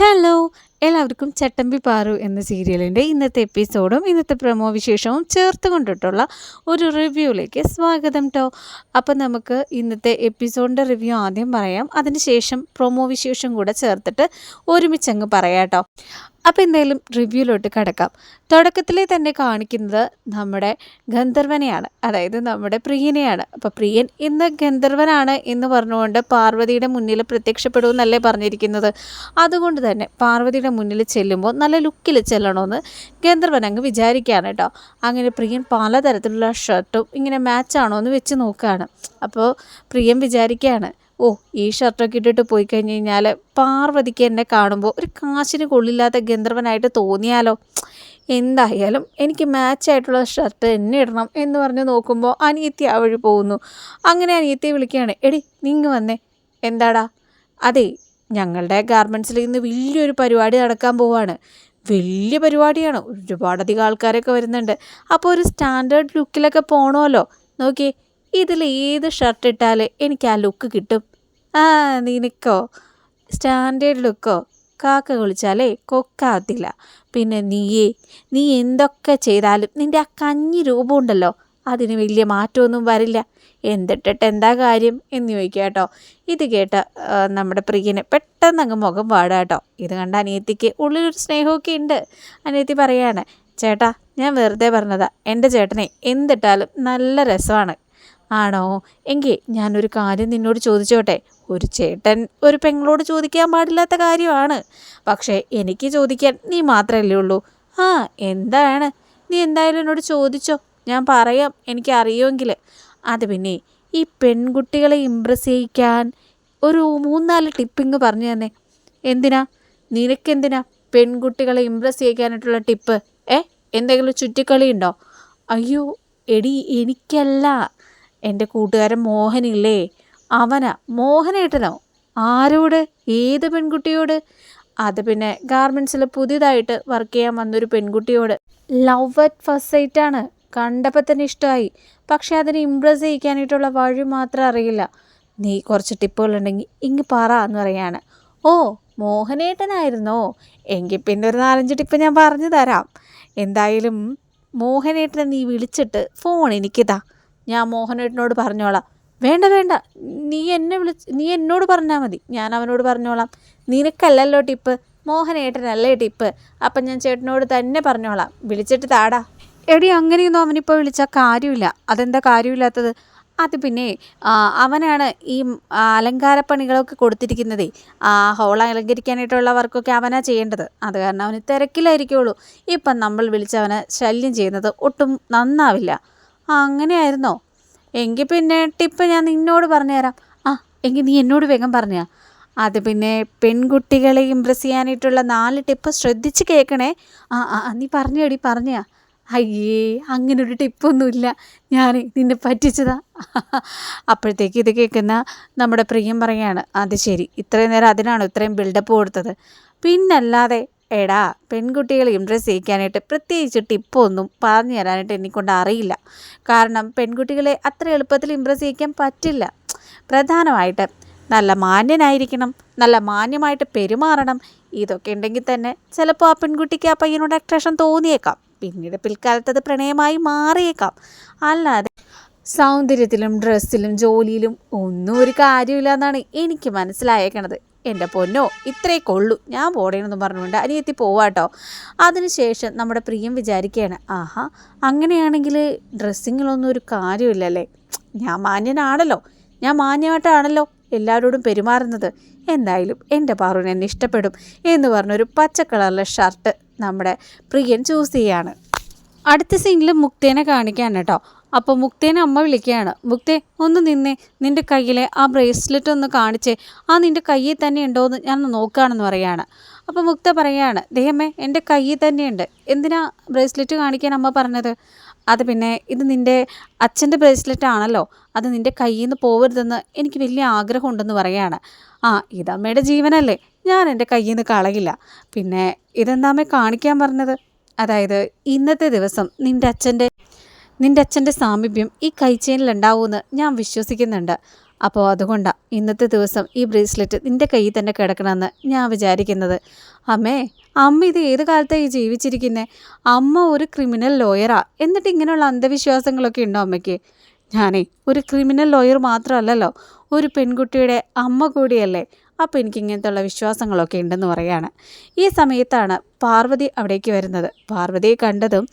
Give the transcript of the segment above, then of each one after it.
Hello, എല്ലാവർക്കും ചട്ടമ്പി പാറു എന്ന സീരിയലിന്റെ ഇന്നത്തെ എപ്പിസോഡും ഇന്നത്തെ പ്രമോ വിശേഷവും ചേർത്ത് കൊണ്ടിട്ടുള്ള ഒരു റിവ്യൂയിലേക്ക് സ്വാഗതം കേട്ടോ അപ്പം നമുക്ക് ഇന്നത്തെ എപ്പിസോഡിന്റെ റിവ്യൂ ആദ്യം പറയാം. അതിനുശേഷം പ്രൊമോ വിശേഷം കൂടെ ചേർത്തിട്ട് ഒരുമിച്ചങ്ങ് പറയാം കേട്ടോ അപ്പോൾ എന്തായാലും റിവ്യൂലോട്ട് കിടക്കാം. തുടക്കത്തിലെ തന്നെ കാണിക്കുന്നത് നമ്മുടെ ഗന്ധർവനെയാണ്. അതായത് നമ്മുടെ പ്രിയനെയാണ്. അപ്പോൾ പ്രിയൻ ഇന്ന് ഗന്ധർവനാണ് എന്ന് പറഞ്ഞുകൊണ്ട് പാർവതിയുടെ മുന്നിൽ പ്രത്യക്ഷപ്പെടുമെന്നല്ലേ പറഞ്ഞിരിക്കുന്നത്. അതുകൊണ്ട് തന്നെ പാർവതിയുടെ മുന്നിൽ ചെല്ലുമ്പോൾ നല്ല ലുക്കിൽ ചെല്ലണമെന്ന് ഗന്ധർവൻ അങ്ങ് വിചാരിക്കുകയാണ് കേട്ടോ. അങ്ങനെ പ്രിയൻ പലതരത്തിലുള്ള ഷർട്ടും ഇങ്ങനെ മാച്ചാണോ എന്ന് വെച്ച് നോക്കുകയാണ്. അപ്പോൾ പ്രിയൻ വിചാരിക്കുകയാണ് ഓ ഈ ഷർട്ടൊക്കെ ഇട്ടിട്ട് പോയി കഴിഞ്ഞ് കഴിഞ്ഞാൽ പാർവതിക്ക് എന്നെ കാണുമ്പോൾ ഒരു കാശിന് കൊള്ളില്ലാത്ത ഗന്ധർവനായിട്ട് തോന്നിയാലോ? എന്തായാലും എനിക്ക് മാച്ചായിട്ടുള്ള ഷർട്ട് എന്നെ ഇടണം എന്ന് പറഞ്ഞ് നോക്കുമ്പോൾ അനിയത്തി ആ വഴി പോകുന്നു. അങ്ങനെ അനിയത്തിയെ വിളിക്കുകയാണ് എടി നിങ്ങ് വന്നേ. എന്താടാ? അതെ ഞങ്ങളുടെ ഗാർമെൻസിൽ ഇന്ന് വലിയൊരു പരിപാടി നടക്കാൻ പോവാണ്. വലിയ പരിപാടിയാണ്. ഒരുപാടധികം ആൾക്കാരൊക്കെ വരുന്നുണ്ട്. അപ്പോൾ ഒരു സ്റ്റാൻഡേർഡ് ലുക്കിലൊക്കെ പോകണമല്ലോ നോക്കി ഇതിൽ ഏത് ഷർട്ട് ഇട്ടാൽ എനിക്ക് ആ ലുക്ക് കിട്ടും? ആ നിനക്കോ? സ്റ്റാൻഡേർഡ് ലുക്കോ? കാക്ക കുളിച്ചാലേ കൊക്കാത്തില്ല പിന്നെ നീയേ നീ എന്തൊക്കെ ചെയ്താലും നിന്റെ ആ കഞ്ഞി രൂപമുണ്ടല്ലോ അതിന് വലിയ മാറ്റമൊന്നും വരില്ല. എന്തിട്ടിട്ട് എന്താ കാര്യം എന്ന് ചോദിക്കുക കേട്ടോ. ഇത് കേട്ട നമ്മുടെ പ്രിയന് പെട്ടെന്ന് അങ്ങ് മുഖം പാടുക കേട്ടോ. ഇത് കണ്ട അനിയത്തിക്ക് ഉള്ളിലൊരു സ്നേഹമൊക്കെ ഉണ്ട്. അനിയത്തി പറയാണ് ചേട്ടാ ഞാൻ വെറുതെ പറഞ്ഞതാ. എന്റെ ചേട്ടനെ എന്തിട്ടാലും നല്ല രസമാണ്. ആണോ? എങ്കിൽ ഞാനൊരു കാര്യം നിന്നോട് ചോദിച്ചോട്ടെ. ഒരു ചേട്ടൻ ഒരു പെങ്ങളോട് ചോദിക്കാൻ പാടില്ലാത്ത കാര്യമാണ്. പക്ഷേ എനിക്ക് ചോദിക്കാൻ നീ മാത്രമല്ലേ ഉള്ളൂ. ആ എന്താണ്? നീ എന്തായാലും എന്നോട് ചോദിച്ചോ. ഞാൻ പറയാം. എനിക്ക് അറിയുമെങ്കിൽ അത് പിന്നെ ഈ പെൺകുട്ടികളെ ഇമ്പ്രസ് ചെയ്യിക്കാൻ ഒരു മൂന്നാൽ ടിപ്പിങ് പറഞ്ഞു തന്നെ. എന്തിനാ? നിനക്കെന്തിനാ പെൺകുട്ടികളെ ഇമ്പ്രസ് ചെയ്യിക്കാനായിട്ടുള്ള ടിപ്പ്? ഏ? എന്തെങ്കിലും ചുറ്റിക്കളി ഉണ്ടോ? അയ്യോ എടി എനിക്കല്ല. എന്റെ കൂട്ടുകാരൻ മോഹനില്ലേ? അവനാ മോഹനേട്ടനോ? ആരോട്? ഏത് പെൺകുട്ടിയോട്? അത് പിന്നെ ഗാർമെൻസിൽ പുതിയതായിട്ട് വർക്ക് ചെയ്യാൻ വന്നൊരു പെൺകുട്ടിയോട്. ലവ് അറ്റ് ഫസ്റ്റ് സൈറ്റാണ് കണ്ടപ്പോൾ തന്നെ ഇഷ്ടമായി പക്ഷെ അതിനെ ഇമ്പ്രസ് ചെയ്യിക്കാനായിട്ടുള്ള വഴി മാത്രം അറിയില്ല. നീ കുറച്ച് ടിപ്പുകളുണ്ടെങ്കിൽ ഇങ്ങ് പറ എന്ന് പറയാണ്. ഓ മോഹനേട്ടനായിരുന്നോ? എങ്കിൽ പിന്നെ ഒരു നാലഞ്ച് ടിപ്പ് ഞാൻ പറഞ്ഞു തരാം. എന്തായാലും മോഹനേട്ടനെ നീ വിളിച്ചിട്ട് ഫോൺ എനിക്കിതാ ഞാൻ മോഹനേട്ടനോട് പറഞ്ഞോളാം. വേണ്ട വേണ്ട. നീ എന്നെ വിളിച്ച് നീ എന്നോട് പറഞ്ഞാൽ മതി. ഞാൻ അവനോട് പറഞ്ഞോളാം. നിനക്കല്ലല്ലോ ടിപ്പ്. മോഹനേട്ടനല്ലേ ടിപ്പ്. അപ്പം ഞാൻ ചേട്ടനോട് തന്നെ പറഞ്ഞോളാം. വിളിച്ചിട്ട് താടാ. എടി അങ്ങനെയൊന്നും അവനിപ്പോൾ വിളിച്ചാൽ കാര്യമില്ല. അതെന്താ കാര്യമില്ലാത്തത്? അത് പിന്നെ അവനാണ് ഈ അലങ്കാരപ്പണികളൊക്കെ കൊടുത്തിരിക്കുന്നതേ. ആ ഹോൾ അലങ്കരിക്കാനായിട്ടുള്ള വർക്കൊക്കെ അവനാ ചെയ്യേണ്ടത്. അത് കാരണം അവന് തിരക്കിലായിരിക്കുള്ളൂ. ഇപ്പം നമ്മൾ വിളിച്ച് അവനെ ശല്യം ചെയ്യുന്നത് ഒട്ടും നന്നാവില്ല. അങ്ങനെയായിരുന്നോ? എങ്കിൽ പിന്നെ ടിപ്പ് ഞാൻ നിന്നോട് പറഞ്ഞുതരാം. ആ എങ്കിൽ നീ എന്നോട് വേഗം പറഞ്ഞാ അത് പിന്നെ പെൺകുട്ടികളെ ഇമ്പ്രസ് ചെയ്യാനായിട്ടുള്ള നാല് ടിപ്പ് ശ്രദ്ധിച്ച് കേൾക്കണേ. ആ ആ നീ പറഞ്ഞേടി പറഞ്ഞാ. അയ്യേ അങ്ങനെ ഒരു ടിപ്പൊന്നുമില്ല. ഞാൻ നിന്നെ പറ്റിച്ചതാ. അപ്പോഴത്തേക്ക് ഇത് കേൾക്കുന്ന നമ്മുടെ പ്രിയം പറയാണ് അത് ശരി ഇത്രയും നേരം അതിനാണ് ഇത്രയും ബിൽഡപ്പ് കൊടുത്തത്? പിന്നല്ലാതെ എടാ പെൺകുട്ടികളെ ഇമ്പ്രസ് ചെയ്യിക്കാനായിട്ട് പ്രത്യേകിച്ച് ടിപ്പൊന്നും പറഞ്ഞു തരാനായിട്ട് എന്നെക്കൊണ്ട് അറിയില്ല. കാരണം പെൺകുട്ടികളെ അത്ര എളുപ്പത്തിൽ ഇംപ്രസ് ചെയ്യിക്കാൻ പറ്റില്ല. പ്രധാനമായിട്ട് നല്ല മാന്യനായിരിക്കണം നല്ല മാന്യമായിട്ട് പെരുമാറണം. ഇതൊക്കെ ഉണ്ടെങ്കിൽ തന്നെ ചിലപ്പോൾ ആ പെൺകുട്ടിക്ക് ആ പയ്യനോട് അട്രാക്ഷൻ തോന്നിയേക്കാം. പിന്നീട് പിൽക്കാലത്ത് അത് പ്രണയമായി മാറിയേക്കാം. അല്ലാതെ സൗന്ദര്യത്തിലും ഡ്രസ്സിലും ജോലിയിലും ഒന്നും ഒരു കാര്യമില്ല എന്നാണ് എനിക്ക് മനസ്സിലായേക്കണത്. എന്റെ പൊന്നോ ഇത്രയൊക്കെ ഉള്ളൂ. ഞാൻ പോടേണെന്ന് പറഞ്ഞുകൊണ്ട് അനിയത്തി പോവാട്ടോ. അതിനുശേഷം നമ്മുടെ പ്രിയം വിചാരിക്കുകയാണ് ആഹാ അങ്ങനെയാണെങ്കിൽ ഡ്രസ്സിങ്ങിലൊന്നും ഒരു കാര്യമില്ലല്ലേ ഞാൻ മാന്യനാണല്ലോ. ഞാൻ മാന്യമായിട്ടാണല്ലോ എല്ലാവരോടും പെരുമാറുന്നത് എന്തായാലും എന്റെ പാറുവിന് എന്നെ ഇഷ്ടപ്പെടും എന്ന് പറഞ്ഞൊരു പച്ച കളറിലെ ഷർട്ട് നമ്മുടെ പ്രിയൻ ചൂസ് ചെയ്യാണ്. അടുത്ത സീനിൽ മുക്തേനെ കാണിക്കാൻ കേട്ടോ അപ്പോൾ മുക്തേനെ അമ്മ വിളിക്കുകയാണ്. മുക്തേ ഒന്ന് നിന്നേ. നിന്റെ കയ്യിലെ ആ ബ്രേസ്ലെറ്റ് ഒന്ന് കാണിച്ചേ. ആ നിന്റെ കയ്യിൽ തന്നെ ഉണ്ടോ എന്ന് ഞാൻ നോക്കുകയാണെന്ന് പറയാണ്. അപ്പോൾ മുക്ത പറയുകയാണ് ദേഹമേ എന്റെ കയ്യിൽ തന്നെയുണ്ട് എന്തിനാ ബ്രേസ്ലെറ്റ് കാണിക്കാൻ അമ്മ പറഞ്ഞത്? അത് പിന്നെ ഇത് നിന്റെ അച്ഛന്റെ ബ്രേസ്ലെറ്റ് ആണല്ലോ. അത് നിന്റെ കയ്യിൽ നിന്ന് പോകരുതെന്ന് എനിക്ക് വലിയ ആഗ്രഹമുണ്ടെന്ന് പറയാണ്. ആ ഇതമ്മയുടെ ജീവനല്ലേ. ഞാൻ എന്റെ കയ്യിൽ നിന്ന് കളയില്ല. പിന്നെ ഇതെന്താമ്മേ കാണിക്കാൻ പറഞ്ഞത്? അതായത് ഇന്നത്തെ ദിവസം നിന്റെ അച്ഛന്റെ നിന്റെ അച്ഛന്റെ സാമീപ്യം ഈ കൈച്ചേനിലുണ്ടാവുമെന്ന് ഞാൻ വിശ്വസിക്കുന്നുണ്ട്. അപ്പോൾ അതുകൊണ്ടാണ് ഇന്നത്തെ ദിവസം ഈ ബ്രേസ്ലെറ്റ് നിന്റെ കയ്യിൽ തന്നെ കിടക്കണമെന്ന് ഞാൻ വിചാരിക്കുന്നത്. അമ്മേ അമ്മ ഇത് ഏത് കാലത്താണ് ഈ ജീവിച്ചിരിക്കുന്നത് അമ്മ ഒരു ക്രിമിനൽ ലോയറാ. എന്നിട്ട് ഇങ്ങനെയുള്ള അന്ധവിശ്വാസങ്ങളൊക്കെ ഉണ്ടോ അമ്മയ്ക്ക്? ഞാനേ ഒരു ക്രിമിനൽ ലോയർ മാത്രമല്ലല്ലോ ഒരു പെൺകുട്ടിയുടെ അമ്മ കൂടിയല്ലേ. അപ്പോൾ എനിക്ക് ഇങ്ങനത്തുള്ള വിശ്വാസങ്ങളൊക്കെ ഉണ്ടെന്ന് പറയാണ്. ഈ സമയത്താണ് പാർവതി അവിടേക്ക് വരുന്നത്. പാർവതിയെ കണ്ടതും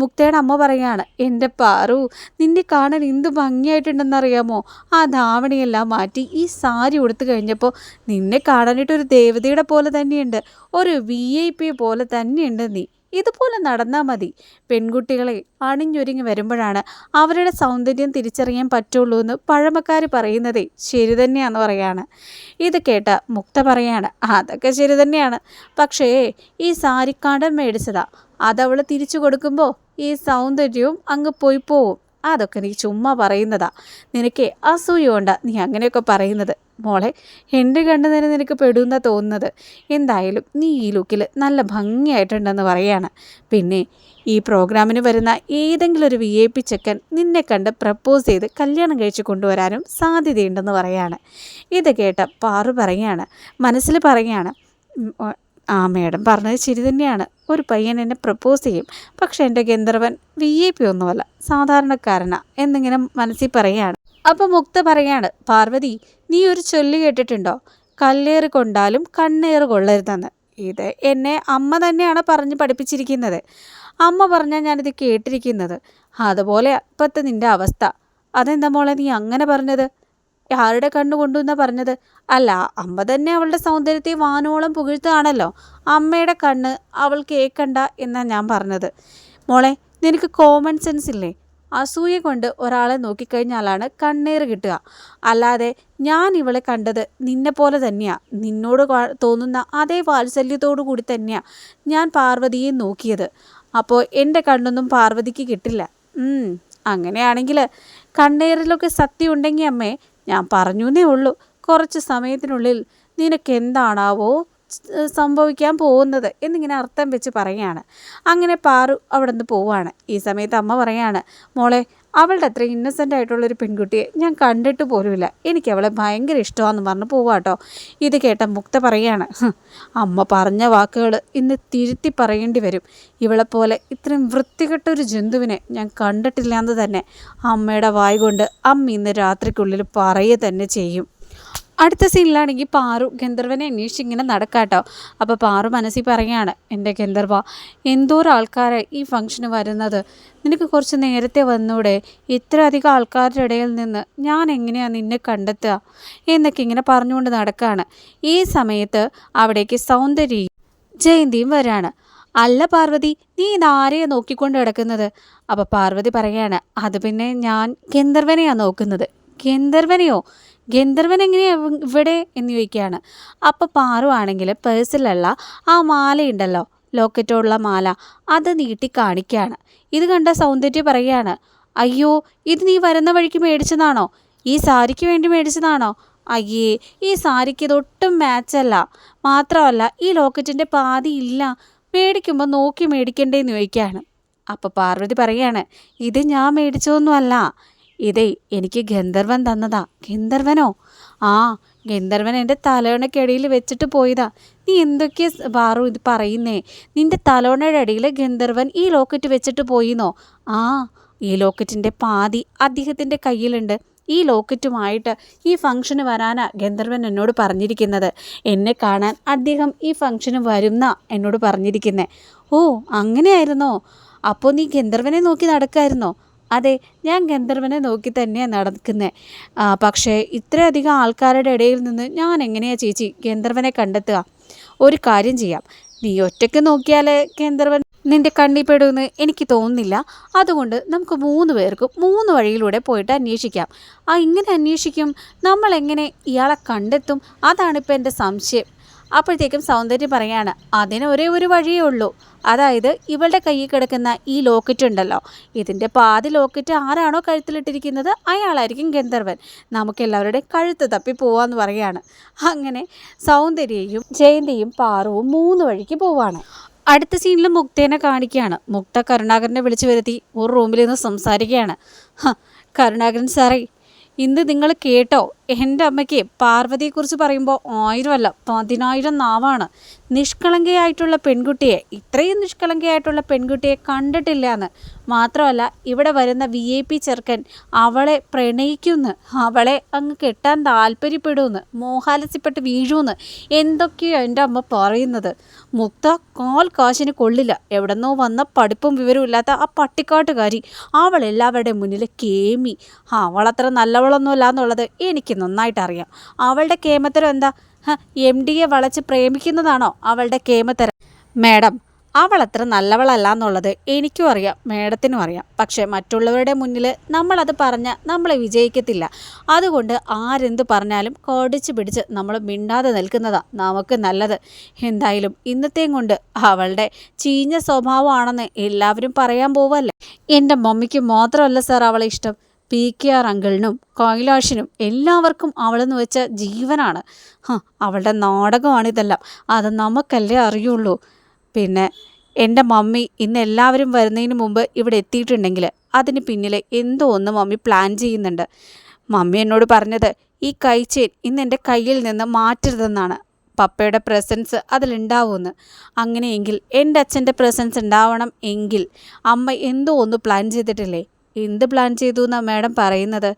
മുക്തയുടെ അമ്മ പറയാണ് എന്റെ പാറു നിന്നെ കാണാൻ എന്ത് ഭംഗിയായിട്ടുണ്ടെന്നറിയാമോ? ആ ധാവണിയെല്ലാം മാറ്റി ഈ സാരി ഉടുത്തു കഴിഞ്ഞപ്പോൾ നിന്നെ കാണാനായിട്ട് ഒരു ദേവതയുടെ പോലെ തന്നെയുണ്ട്. ഒരു വി ഐ പി പോലെ തന്നെയുണ്ട് നീ. ഇതുപോലെ നടന്നാൽ മതി. പെൺകുട്ടികളെ അണിഞ്ഞൊരുങ്ങി വരുമ്പോഴാണ് അവരുടെ സൗന്ദര്യം തിരിച്ചറിയാൻ പറ്റുള്ളൂ എന്ന് പഴമക്കാർ പറയുന്നതേ ശരി തന്നെയാന്ന് പറയാണ്. ഇത് കേട്ട മുക്ത പറയാണ് അതൊക്കെ ശരി തന്നെയാണ്. പക്ഷേ ഈ സാരിക്കാടൻ കടം മേടിച്ചതാ. അതവൾ തിരിച്ചു കൊടുക്കുമ്പോൾ ഈ സൗന്ദര്യവും അങ്ങ് പോയി പോവും. അതൊക്കെ നീ ചുമ്മാ പറയുന്നതാ. നിനക്ക് അസൂയ കൊണ്ടാ നീ അങ്ങനെയൊക്കെ പറയുന്നത്. മോളെ എന്റെ കണ്ടു തന്നെ നിനക്ക് പെടുന്ന തോന്നുന്നത്. എന്തായാലും നീ ഈ ലുക്കിൽ നല്ല ഭംഗിയായിട്ടുണ്ടെന്ന് പറയാണ്. പിന്നെ ഈ പ്രോഗ്രാമിന് വരുന്ന ഏതെങ്കിലും ഒരു വി ഐ പി ചെക്കൻ നിന്നെ കണ്ട് പ്രപ്പോസ് ചെയ്ത് കല്യാണം കഴിച്ച് കൊണ്ടുവരാനും സാധ്യതയുണ്ടെന്ന് പറയാണ്. ഇത് കേട്ട പാറു പറയാണ്. മനസ്സിൽ പറയാണ് ആ മേഡം പറഞ്ഞത് ശരി തന്നെയാണ്. ഒരു പയ്യൻ എന്നെ പ്രപ്പോസ് ചെയ്യും. പക്ഷേ എന്റെ ഗന്ധർവൻ വി ഐ പി ഒന്നുമല്ല സാധാരണക്കാരനാ എന്നിങ്ങനെ മനസ്സിൽ പറയാണ് അപ്പം മുക്ത പറയാണ് പാർവതി നീ ഒരു ചൊല്ലി കേട്ടിട്ടുണ്ടോ? കല്ലേറ് കൊണ്ടാലും കണ്ണേറ് കൊള്ളരുതെന്ന്. ഇത് എന്നെ അമ്മ തന്നെയാണ് പറഞ്ഞ് പഠിപ്പിച്ചിരിക്കുന്നത്. അമ്മ പറഞ്ഞാൽ ഞാനിത് കേട്ടിരിക്കുന്നത്. അതുപോലെ ഇപ്പോഴത്തെ നിന്റെ അവസ്ഥ. അതെന്താ മോളെ നീ അങ്ങനെ പറഞ്ഞത്? ആരുടെ കണ്ണു കൊണ്ടുവന്നാ പറഞ്ഞത്? അല്ല അമ്മ തന്നെ അവളുടെ സൗന്ദര്യത്തെ വാനോളം പുകഴ്ത്തുകയാണല്ലോ. അമ്മയുടെ കണ്ണ് അവൾ കേൾക്കണ്ട എന്നാണ് ഞാൻ പറഞ്ഞത്. മോളെ നിനക്ക് കോമൺ സെൻസ് ഇല്ലേ? അസൂയ കൊണ്ട് ഒരാളെ നോക്കിക്കഴിഞ്ഞാലാണ് കണ്ണീർ കിട്ടുക. അല്ലാതെ ഞാൻ ഇവളെ കണ്ടത് നിന്നെ പോലെ തന്നെയാണ് നിന്നോട് തോന്നുന്ന അതേ വാത്സല്യത്തോടു കൂടി തന്നെയാണ് ഞാൻ പാർവതിയെ നോക്കിയത്. അപ്പോൾ എന്റെ കണ്ണൊന്നും പാർവതിക്ക് കിട്ടില്ല. അങ്ങനെയാണെങ്കിൽ കണ്ണീരിലൊക്കെ സത്യം ഉണ്ടെങ്കിൽ അമ്മേ ഞാൻ പറഞ്ഞു എന്നേ ഉള്ളൂ. കുറച്ച് സമയത്തിനുള്ളിൽ നിനക്ക് എന്താണാവോ സ് സംഭവിക്കാൻ പോകുന്നത് എന്നിങ്ങനെ അർത്ഥം വെച്ച് പറയാണ് അങ്ങനെ പാറു അവിടെ നിന്ന് പോവാണ് ഈ സമയത്ത് അമ്മ പറയാണ് മോളെ അവളുടെ അത്ര ഇന്നസെന്റ് ആയിട്ടുള്ളൊരു പെൺകുട്ടിയെ ഞാൻ കണ്ടിട്ട് പോലുമില്ല. എനിക്ക് അവളെ ഭയങ്കര ഇഷ്ടമാണെന്ന് പറഞ്ഞ് പോവാട്ടോ ഇത് കേട്ട മുക്ത പറയാണ് അമ്മ പറഞ്ഞ വാക്കുകൾ ഇന്ന് തിരുത്തി പറയേണ്ടി വരും. ഇവളെപ്പോലെ ഇത്രയും വൃത്തികെട്ട ഒരു ജന്തുവിനെ ഞാൻ കണ്ടിട്ടില്ലാന്ന് തന്നെ അമ്മയുടെ വായ കൊണ്ട് അമ്മ ഇന്ന് രാത്രിക്കുള്ളിൽ പറയുക തന്നെ ചെയ്യും. അടുത്ത സീനിലാണെങ്കിൽ പാറു ഗന്ധർവനെ അന്വേഷിച്ച് ഇങ്ങനെ നടക്കാട്ടോ. അപ്പോൾ പാറു മനസ്സിൽ പറയുകയാണ് എന്റെ ഗന്ധർവ എന്തോരം ആൾക്കാരെ ഈ ഫംഗ്ഷന് വരുന്നത്. നിനക്ക് കുറച്ച് നേരത്തെ വന്നൂടെ. ഇത്ര അധികം ആൾക്കാരുടെ ഇടയിൽ നിന്ന് ഞാൻ എങ്ങനെയാണ് നിന്നെ കണ്ടെത്തുക? എന്നൊക്കെ ഇങ്ങനെ പറഞ്ഞുകൊണ്ട് നടക്കുകയാണ് ഈ സമയത്ത് അവിടേക്ക് സൗന്ദര്യയും ജയന്തിയും വരാണ്. അല്ല പാർവതി നീ ഇതാരെയാ നോക്കിക്കൊണ്ട് കിടക്കുന്നത് അപ്പോൾ പാർവതി പറയാണ് അത് പിന്നെ ഞാൻ ഗന്ധർവനെയാണ് നോക്കുന്നത്. ഗന്ധർവനെയോ? ഗന്ധർവൻ എങ്ങനെയാ ഇവിടെ എന്ന് ചോദിക്കുകയാണ്. അപ്പോൾ പാറുവാണെങ്കിൽ പേഴ്സിലുള്ള ആ മാലയുണ്ടല്ലോ ലോക്കറ്റോടുള്ള മാല അത് നീട്ടി കാണിക്കുകയാണ്. ഇത് കണ്ട സൗന്ദര്യം പറയുകയാണ് അയ്യോ ഇത് നീ വരുന്ന വഴിക്ക് മേടിച്ചതാണോ? ഈ സാരിക്ക് വേണ്ടി മേടിച്ചതാണോ? അയ്യേ ഈ സാരിക്ക് ഇതൊട്ടും മാച്ചല്ല മാത്രമല്ല ഈ ലോക്കറ്റിന്റെ പാതി ഇല്ല. മേടിക്കുമ്പോൾ നോക്കി മേടിക്കണ്ടേന്ന് ചോദിക്കുകയാണ്. അപ്പോൾ പാർവതി പറയാണ് ഇത് ഞാൻ മേടിച്ചതൊന്നുമല്ല. ഇതേ എനിക്ക് ഗന്ധർവൻ തന്നതാ. ഗന്ധർവനോ? ആ ഗന്ധർവൻ എന്റെ തലോണയ്ക്കടിയിൽ വെച്ചിട്ട് പോയതാ. നീ എന്തൊക്കെ ബാറു ഇത് പറയുന്നേ? നിന്റെ തലോണയുടെ അടിയിൽ ഗന്ധർവൻ ഈ ലോക്കറ്റ് വെച്ചിട്ട് പോയിന്നോ? ആ ഈ ലോക്കറ്റിന്റെ പാതി അദ്ദേഹത്തിന്റെ കയ്യിലുണ്ട്. ഈ ലോക്കറ്റുമായിട്ട് ഈ ഫംഗ്ഷന് വരാനാ ഗന്ധർവൻ എന്നോട് പറഞ്ഞിരിക്കുന്നത്. എന്നെ കാണാൻ അദ്ദേഹം ഈ ഫംഗ്ഷന് വരുന്ന എന്നോട് പറഞ്ഞിരിക്കുന്നത് ഓ അങ്ങനെയായിരുന്നോ? അപ്പോൾ നീ ഗന്ധർവനെ നോക്കി നടക്കായിരുന്നോ? അതെ ഞാൻ ഗന്ധർവനെ നോക്കി തന്നെയാണ് നടക്കുന്നത് പക്ഷേ ഇത്രയധികം ആൾക്കാരുടെ ഇടയിൽ നിന്ന് ഞാൻ എങ്ങനെയാ ചേച്ചി ഗന്ധർവനെ കണ്ടെത്തുക? ഒരു കാര്യം ചെയ്യാം. നീ ഒറ്റയ്ക്ക് നോക്കിയാൽ ഗന്ധർവൻ നിന്റെ കണ്ണിൽ പെടുമെന്ന് എനിക്ക് തോന്നുന്നില്ല. അതുകൊണ്ട് നമുക്ക് മൂന്ന് പേർക്ക് മൂന്ന് വഴിയിലൂടെ പോയിട്ട് അന്വേഷിക്കാം. ആ ഇങ്ങനെ അന്വേഷിക്കും. നമ്മൾ എങ്ങനെ ഇയാളെ കണ്ടെത്തും? അതാണിപ്പോൾ എന്റെ സംശയം. അപ്പോഴത്തേക്കും സൗന്ദര്യം പറയാണ് അതിന് ഒരേ ഒരു വഴിയേ ഉള്ളൂ. അതായത് ഇവളുടെ കയ്യിൽ കിടക്കുന്ന ഈ ലോക്കറ്റ് ഉണ്ടല്ലോ. ഇതിന്റെ പാതി ലോക്കറ്റ് ആരാണോ കഴുത്തിലിട്ടിരിക്കുന്നത്? അയാളായിരിക്കും ഗന്ധർവൻ. നമുക്കെല്ലാവരുടെ കഴുത്ത് തപ്പി പോവാന്ന് പറയാണ്. അങ്ങനെ സൗന്ദര്യയും ജയന്തിയും പാറുവും മൂന്ന് വഴിക്ക് പോവാണ്. അടുത്ത സീനിൽ മുക്തേനെ കാണിക്കുകയാണ്. മുക്ത കരുണാകരനെ വിളിച്ചു വരുത്തി ഒരു റൂമിൽ നിന്ന് സംസാരിക്കുകയാണ്. കരുണാകരൻ സാറേ ഇന്ന് നിങ്ങൾ കേട്ടോ? എന്റെ അമ്മയ്ക്ക് പാർവതിയെക്കുറിച്ച് പറയുമ്പോൾ ആയിരമല്ല പതിനായിരം നാവാണ്. നിഷ്കളങ്കയായിട്ടുള്ള പെൺകുട്ടിയെ ഇത്രയും നിഷ്കളങ്കയായിട്ടുള്ള പെൺകുട്ടിയെ കണ്ടിട്ടില്ല എന്ന് മാത്രമല്ല ഇവിടെ വരുന്ന വി ഐ പി ചെറുക്കൻ അവളെ പ്രണയിക്കുമെന്ന് അവളെ അങ്ങ് കെട്ടാൻ താല്പര്യപ്പെടുമെന്ന് മോഹാലസ്യപ്പെട്ട് വീഴുമെന്ന് എന്തൊക്കെയോ എന്റെ അമ്മ പറയുന്നത്? മുക്ത കാൽ കാശിന് കൊള്ളില്ല. എവിടെന്നോ വന്ന പഠിപ്പും വിവരവും ഇല്ലാത്ത ആ പട്ടിക്കാട്ടുകാരി അവൾ എല്ലാവരുടെ മുന്നിൽ കേമി. അവളത്ര നല്ലവളൊന്നുമല്ല എന്നുള്ളത് എനിക്ക് നന്നായിട്ട് അറിയാം അവളുടെ കേമത്തരം എന്താ? എം ഡിയെ വളച്ച് പ്രേമിക്കുന്നതാണോ അവളുടെ കേമത്തരം? മാഡം അവൾ അത്ര നല്ലവളല്ല എന്നുള്ളത് എനിക്കും അറിയാം മേഡത്തിനും അറിയാം. പക്ഷേ മറ്റുള്ളവരുടെ മുന്നിൽ നമ്മളത് പറഞ്ഞാൽ നമ്മളെ വിജയിക്കത്തില്ല. അതുകൊണ്ട് ആരെന്ത് പറഞ്ഞാലും കോടിച്ച് പിടിച്ച് നമ്മൾ മിണ്ടാതെ നിൽക്കുന്നതാണ് നമുക്ക് നല്ലത്. എന്തായാലും ഇന്നത്തെയും കൊണ്ട് അവളുടെ ചീഞ്ഞ സ്വഭാവമാണെന്ന് എല്ലാവരും പറയാൻ പോവല്ലേ? എന്റെ മമ്മിക്ക് മാത്രമല്ല സാർ അവളെ ഇഷ്ടം. പി കെ ആർ അങ്കിളിനും കൈലാഷിനും എല്ലാവർക്കും അവളെന്ന് വെച്ച ജീവനാണ്. അവളുടെ നാടകമാണിതെല്ലാം അത് നമുക്കല്ലേ അറിയുള്ളൂ. പിന്നെ എന്റെ മമ്മി ഇന്ന് എല്ലാവരും വരുന്നതിന് മുമ്പ് ഇവിടെ എത്തിയിട്ടുണ്ടെങ്കിൽ അതിന് പിന്നിൽ എന്തോ ഒന്ന് മമ്മി പ്ലാൻ ചെയ്യുന്നുണ്ട്. മമ്മി എന്നോട് പറഞ്ഞത് ഈ കൈച്ചേൻ ഇന്ന് എന്റെ കയ്യിൽ നിന്ന് മാറ്റരുതെന്നാണ്. പപ്പയുടെ പ്രസൻസ് അതിലുണ്ടാവുമെന്ന് അങ്ങനെയെങ്കിൽ എന്റെ അച്ഛന്റെ പ്രസൻസ് ഉണ്ടാവണം എങ്കിൽ അമ്മ എന്തോ ഒന്ന് പ്ലാൻ ചെയ്തിട്ടില്ലേ? എന്ത് പ്ലാൻ ചെയ്തു എന്നാണ് മാഡം പറയുന്നത്?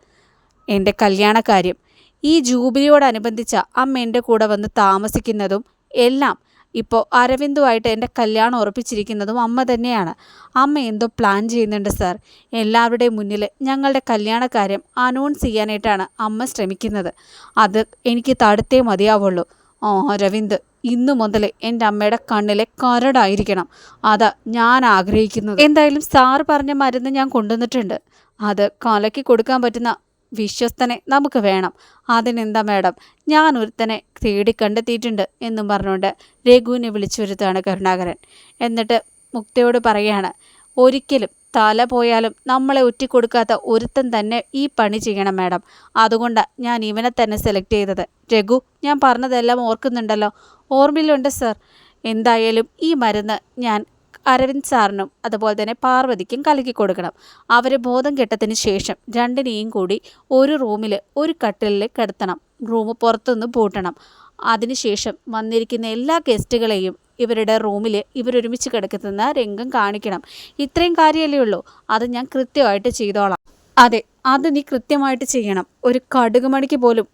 എന്റെ കല്യാണക്കാര്യം ഈ ജൂബിലിയോടനുബന്ധിച്ച അമ്മ എന്റെ കൂടെ വന്ന് താമസിക്കുന്നതും എല്ലാം ഇപ്പോൾ അരവിന്ദുമായിട്ട് എന്റെ കല്യാണം ഉറപ്പിച്ചിരിക്കുന്നതും അമ്മ തന്നെയാണ്. അമ്മ എന്തോ പ്ലാൻ ചെയ്യുന്നുണ്ട് സാർ എല്ലാവരുടെയും മുന്നിൽ ഞങ്ങളുടെ കല്യാണക്കാര്യം അനൗൺസ് ചെയ്യാനായിട്ടാണ് അമ്മ ശ്രമിക്കുന്നത്. അത് എനിക്ക് തടുത്തേ മതിയാവുള്ളൂ. ഓ അരവിന്ദ്. ഇന്നു മുതൽ എന്റെ അമ്മയുടെ കണ്ണിലെ കരടായിരിക്കണം. അതാ ഞാൻ ആഗ്രഹിക്കുന്നത്. എന്തായാലും സാർ പറഞ്ഞ മരുന്ന് ഞാൻ കൊണ്ടുവന്നിട്ടുണ്ട്. അത് കലക്കി കൊടുക്കാൻ പറ്റുന്ന വിശ്വസ്തനെ നമുക്ക് വേണം. അതിനെന്താ മാഡം? ഞാൻ ഒരുത്തനെ തേടി കണ്ടെത്തിയിട്ടുണ്ട് എന്നും പറഞ്ഞുകൊണ്ട് രഘുവിനെ വിളിച്ചു വരുത്താണ് കരുണാകരൻ. എന്നിട്ട് മുക്തയോട് പറയുകയാണ് ഒരിക്കലും തല പോയാലും നമ്മളെ ഒറ്റിക്കൊടുക്കാത്ത ഒരുത്തൻ തന്നെ ഈ പണി ചെയ്യണം മാഡം. അതുകൊണ്ടാണ് ഞാൻ ഇവനെ തന്നെ സെലക്ട് ചെയ്തത്. രഘു ഞാൻ പറഞ്ഞതെല്ലാം ഓർക്കുന്നുണ്ടല്ലോ. ഓർമ്മയിലുണ്ട് സർ എന്തായാലും ഈ മരുന്ന് ഞാൻ അരവിന്ദ് സാറിനും അതുപോലെ തന്നെ പാർവതിക്കും കലക്കി കൊടുക്കണം. അവർ ബോധം കെട്ടതിന് ശേഷം രണ്ടിനെയും കൂടി ഒരു റൂമിൽ ഒരു കട്ടിലിൽ കിടത്തണം. റൂം പുറത്തുനിന്ന് പൂട്ടണം. അതിനുശേഷം വന്നിരിക്കുന്ന എല്ലാ ഗസ്റ്റുകളെയും ഇവരുടെ റൂമിൽ ഇവരൊരുമിച്ച് കിടക്കുന്ന രംഗം കാണിക്കണം. ഇത്രയും കാര്യമല്ലേ ഉള്ളൂ. അത് ഞാൻ കൃത്യമായിട്ട് ചെയ്തോളാം. അതെ അത് നീ കൃത്യമായിട്ട് ചെയ്യണം. ഒരു കടുകുമണിക്ക് പോലും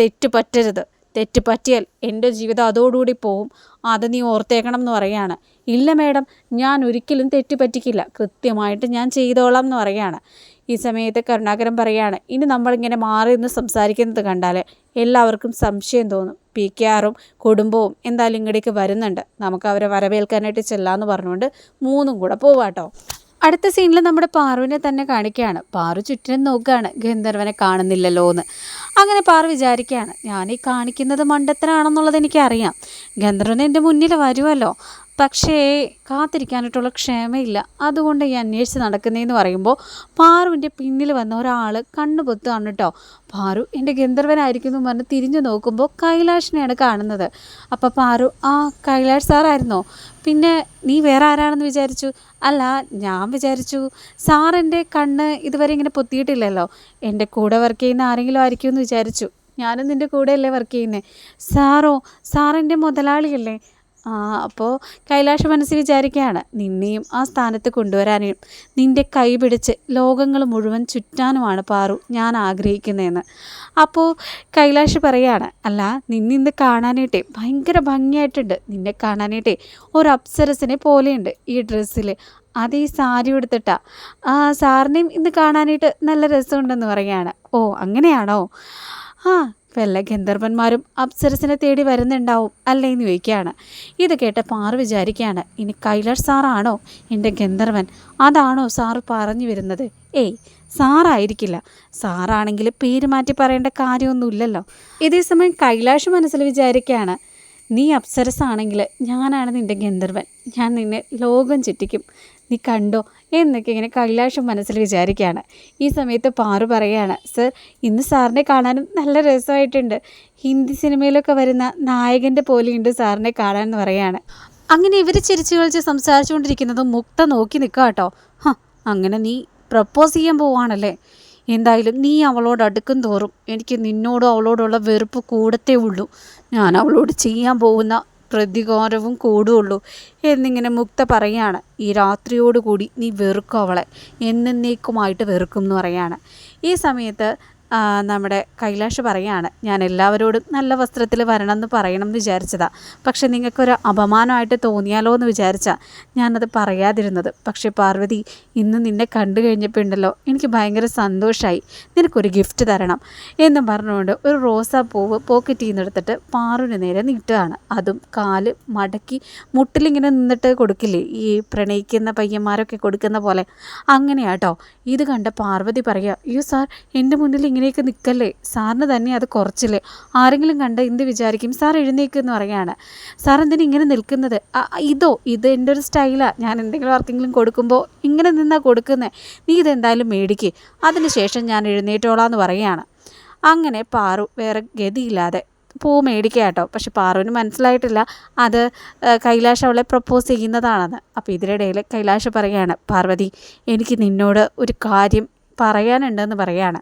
തെറ്റ് പറ്റരുത് തെറ്റ് പറ്റിയാൽ എന്റെ ജീവിതം അതോടുകൂടി പോവും. അത് നീ ഓർത്തേക്കണം എന്ന് പറയാണ് ഇല്ല മേഡം ഞാൻ ഒരിക്കലും തെറ്റ് പറ്റിക്കില്ല കൃത്യമായിട്ട് ഞാൻ ചെയ്തോളാം എന്ന് പറയാണ് ഈ സമയത്ത് കരുണാകരൻ പറയാണ് ഇനി നമ്മളിങ്ങനെ മാറി നിന്ന് സംസാരിക്കുന്നത് കണ്ടാൽ എല്ലാവർക്കും സംശയം തോന്നും. പി കെ ആറും കുടുംബവും എന്തായാലും ഇങ്ങടേക്ക് വരുന്നുണ്ട്. നമുക്ക് അവരെ വരവേൽക്കാനായിട്ട് ചെല്ലാമെന്ന് പറഞ്ഞുകൊണ്ട് മൂന്നും കൂടെ പോവാട്ടോ. അടുത്ത സീനിൽ നമ്മുടെ പാറുവിനെ തന്നെ കാണിക്കുകയാണ്. പാറു ചുറ്റിനും നോക്കുകയാണ്. ഗന്ധർവനെ കാണുന്നില്ലല്ലോ എന്ന് അങ്ങനെ പാറു വിചാരിക്കുകയാണ് ഞാൻ ഈ കാണിക്കുന്നത് മണ്ടത്തനാണെന്നുള്ളത് എനിക്കറിയാം. ഗന്ധർവൻ എന്റെ മുന്നിൽ വരുമല്ലോ പക്ഷേ കാത്തിരിക്കാനായിട്ടുള്ള ക്ഷമയില്ല. അതുകൊണ്ട് ഈ അന്വേഷിച്ച് നടക്കുന്നതെന്ന് പറയുമ്പോൾ പാറുവിന്റെ പിന്നിൽ വന്ന ഒരാൾ കണ്ണു പൊത്തുകയാണ് കേട്ടോ പാറു എന്റെ ഗന്ധർവനായിരിക്കുന്നു പറഞ്ഞ് തിരിഞ്ഞു നോക്കുമ്പോൾ കൈലാഷിനെയാണ് കാണുന്നത്. അപ്പോൾ പാറു ആ കൈലാഷ് സാറായിരുന്നോ? പിന്നെ നീ വേറെ ആരാണെന്ന് വിചാരിച്ചു? അല്ല ഞാൻ വിചാരിച്ചു സാറിന്റെ കണ്ണ് ഇതുവരെ ഇങ്ങനെ പൊത്തിയിട്ടില്ലല്ലോ. എന്റെ കൂടെ വർക്ക് ചെയ്യുന്ന ആരെങ്കിലും ആയിരിക്കുമെന്ന് വിചാരിച്ചു. ഞാനും നിന്റെ കൂടെയല്ലേ വർക്ക് ചെയ്യുന്നത് സാറോ സാറിന്റെ മുതലാളിയല്ലേ? അപ്പോൾ കൈലാഷ മനസ്സിൽ വിചാരിക്കുകയാണ് നിന്നെയും ആ സ്ഥാനത്ത് കൊണ്ടുവരാനും നിന്റെ കൈ പിടിച്ച് ലോകങ്ങൾ മുഴുവൻ ചുറ്റാനുമാണ് പാറു ഞാൻ ആഗ്രഹിക്കുന്നതെന്ന്. അപ്പോൾ കൈലാഷ് പറയുകയാണ് അല്ല നിന്നിന്ന് കാണാനായിട്ടേ ഭയങ്കര ഭംഗിയായിട്ടുണ്ട്. നിന്നെ കാണാനായിട്ടേ ഒരു അപ്സരസിനെ പോലെയുണ്ട് ഈ ഡ്രസ്സിൽ അത് ഈ സാരി എടുത്തിട്ടാ ആ സാറിനെയും ഇന്ന് കാണാനായിട്ട് നല്ല രസമുണ്ടെന്ന് പറയുകയാണ് ഓ അങ്ങനെയാണോ? ആ വല്ല ഗന്ധർവന്മാരും അപ്സരസിനെ തേടി വരുന്നുണ്ടാവും അല്ലേ എന്ന് ചോദിക്കുകയാണ്. ഇത് കേട്ട പാറു വിചാരിക്കുകയാണ് ഇനി കൈലാഷ് സാറാണോ എന്റെ ഗന്ധർവൻ? അതാണോ സാറ് പറഞ്ഞു വരുന്നത്? ഏയ് സാറായിരിക്കില്ല. സാറാണെങ്കിൽ പേര് മാറ്റി പറയേണ്ട കാര്യമൊന്നുമില്ലല്ലോ. ഇതേ സമയം കൈലാഷ് മനസ്സിൽ വിചാരിക്കുകയാണ് നീ അപ്സരസാണെങ്കിൽ ഞാനാണ് നിന്റെ ഗന്ധർവൻ. ഞാൻ നിന്നെ ലോകം ചുറ്റിക്കും. നീ കണ്ടോ എന്നൊക്കെ ഇങ്ങനെ കൈലാഷം മനസ്സിൽ വിചാരിക്കുകയാണ്. ഈ സമയത്ത് പാറു പറയുകയാണ് സർ ഇന്ന് സാറിനെ കാണാനും നല്ല രസമായിട്ടുണ്ട്. ഹിന്ദി സിനിമയിലൊക്കെ വരുന്ന നായകന്റെ പോലെയുണ്ട് സാറിനെ കാണാൻ എന്ന് പറയുകയാണ്. അങ്ങനെ ഇവർ ചിരിച്ചു കളിച്ച് സംസാരിച്ചുകൊണ്ടിരിക്കുന്നത് മുക്ത നോക്കി നിൽക്കുക കേട്ടോ. അങ്ങനെ നീ പ്രപ്പോസ് ചെയ്യാൻ പോവാണല്ലേ എന്തായാലും നീ അവളോട് അടുക്കും തോറും എനിക്ക് നിന്നോടും അവളോടുള്ള വെറുപ്പ് കൂടത്തേ ഉള്ളൂ. ഞാൻ അവളോട് ചെയ്യാൻ പോകുന്ന പ്രതികാരവും കൂടുള്ളൂ എന്നിങ്ങനെ മുക്ത പറയാണ് ഈ രാത്രിയോടുകൂടി നീ വെറുക്കും അവളെ. എന്നേക്കുമായിട്ട് വെറുക്കും എന്ന് പറയാണ്. ഈ സമയത്ത് നമ്മുടെ കൈലാഷ് പറയാണ് ഞാൻ എല്ലാവരോടും നല്ല വസ്ത്രത്തിൽ വരണം എന്ന് പറയണം എന്ന് വിചാരിച്ചതാണ് പക്ഷേ നിങ്ങൾക്കൊരു അപമാനമായിട്ട് തോന്നിയാലോ എന്ന് വിചാരിച്ചാൽ ഞാനത് പറയാതിരുന്നത്. പക്ഷേ പാർവതി ഇന്ന് നിന്നെ കണ്ടു കഴിഞ്ഞപ്പോൾ ഉണ്ടല്ലോ എനിക്ക് ഭയങ്കര സന്തോഷമായി നിനക്കൊരു ഗിഫ്റ്റ് തരണം. എന്നും പറഞ്ഞുകൊണ്ട് ഒരു റോസാപ്പൂവ് പോക്കറ്റിൽ പോക്കറ്റ് ചെയ്യുന്നെടുത്തിട്ട് പാറുവിന് നേരെ നീട്ടുകയാണ്. അതും കാൽ മടക്കി മുട്ടിലിങ്ങനെ നിന്നിട്ട് കൊടുക്കില്ലേ ഈ പ്രണയിക്കുന്ന പയ്യന്മാരൊക്കെ കൊടുക്കുന്ന പോലെ. അങ്ങനെയാട്ടോ. ഇത് കണ്ട പാർവതി പറയുക അയ്യോ സാർ എന്റെ മുന്നിൽ ഇങ്ങനെ ഇങ്ങനെയൊക്കെ നിൽക്കല്ലേ? സാറിന് തന്നെ അത് കുറച്ചില്ലേ? ആരെങ്കിലും കണ്ട എന്ത് വിചാരിക്കും? സാർ എഴുന്നേക്കെന്ന് പറയാണ് സാർ എന്തിനാ ഇങ്ങനെ നിൽക്കുന്നത്? ഇതോ? ഇത് എന്റെ ഒരു സ്റ്റൈലാണ് ഞാൻ എന്തെങ്കിലും ആർക്കെങ്കിലും കൊടുക്കുമ്പോൾ ഇങ്ങനെ നിന്നാണ് കൊടുക്കുന്നത് നീ ഇതെന്തായാലും മേടിക്ക്. അതിനുശേഷം ഞാൻ എഴുന്നേറ്റോളാന്ന് പറയുകയാണ്. അങ്ങനെ പാറു വേറെ ഗതിയില്ലാതെ പൂ മേടിക്കുക കേട്ടോ. പക്ഷെ പാറുവിന് മനസ്സിലായിട്ടില്ല. അത് കൈലാഷ് അവളെ പ്രപ്പോസ് ചെയ്യുന്നതാണെന്ന്. അപ്പോൾ ഇതിനിടയിൽ കൈലാഷ് പറയുകയാണ് പാർവതി എനിക്ക് നിന്നോട് ഒരു കാര്യം പറയാനുണ്ടെന്ന് പറയാണ്.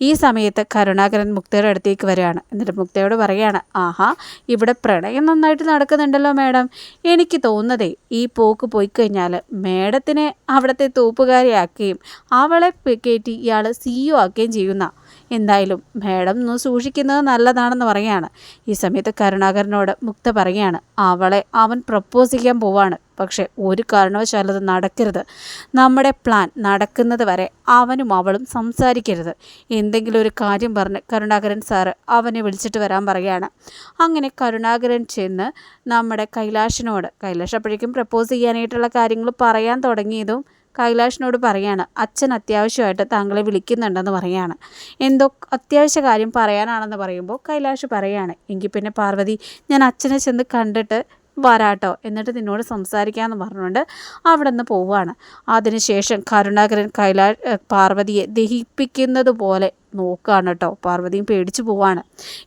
ഈ സമയത്ത് കരുണാകരൻ മുക്തയുടെ അടുത്തേക്ക് വരികയാണ്. എന്നിട്ട് മുക്തയോട് പറയുകയാണ് ആഹാ ഇവിടെ പ്രണയം നന്നായിട്ട് നടക്കുന്നുണ്ടല്ലോ മാഡം. എനിക്ക് തോന്നുന്നതേ ഈ പോക്ക് പോയി കഴിഞ്ഞാൽ മാഡത്തിനെ അവിടുത്തെ തൂപ്പുകാരിയാക്കുകയും അവളെ കയറ്റി ഇയാൾ സിഇഒ ആക്കുകയും ചെയ്യുന്ന. എന്തായാലും മാഡം ഒന്ന് സൂക്ഷിക്കുന്നത് നല്ലതാണെന്ന് പറയാണ്. ഈ സമയത്ത് കരുണാകരനോട് മുക്ത പറയുകയാണ് അവളെ അവൻ പ്രപ്പോസ് ചെയ്യാൻ പോവാണ്. പക്ഷേ ഒരു കാരണവശാലും നടക്കരുത്. നമ്മുടെ പ്ലാൻ നടക്കുന്നത് വരെ അവനും അവളും സംസാരിക്കരുത്. എന്തെങ്കിലും ഒരു കാര്യം പറഞ്ഞ് കരുണാകരൻ സാറ് അവനെ വിളിച്ചിട്ട് വരാൻ പറയുകയാണ്. അങ്ങനെ കരുണാകരൻ ചെന്ന് നമ്മുടെ കൈലാഷിനോട് കൈലാഷ് അപ്പോഴേക്കും പ്രപ്പോസ് ചെയ്യാനായിട്ടുള്ള കാര്യങ്ങൾ പറയാൻ തുടങ്ങിയതും കൈലാഷിനോട് പറയാണ്. അച്ഛൻ അത്യാവശ്യമായിട്ട് താങ്കളെ വിളിക്കുന്നുണ്ടെന്ന് പറയാണ്. എന്തോ അത്യാവശ്യ കാര്യം പറയാനാണെന്ന് പറയുമ്പോൾ കൈലാഷ് പറയാണ്. എങ്കിൽ പിന്നെ പാർവതി ഞാൻ അച്ഛനെ ചെന്ന് കണ്ടിട്ട് വരാട്ടോ. എന്നിട്ട് നിന്നോട് സംസാരിക്കാമെന്ന് പറഞ്ഞുകൊണ്ട് അവിടെ നിന്ന് പോവുകയാണ്. അതിനുശേഷം കരുണാകരൻ കൈലാ പാർവതിയെ ദഹിപ്പിക്കുന്നത് പോലെ നോക്കുകയാണ് കേട്ടോ. പാർവതിയും പേടിച്ചു പോവാണ്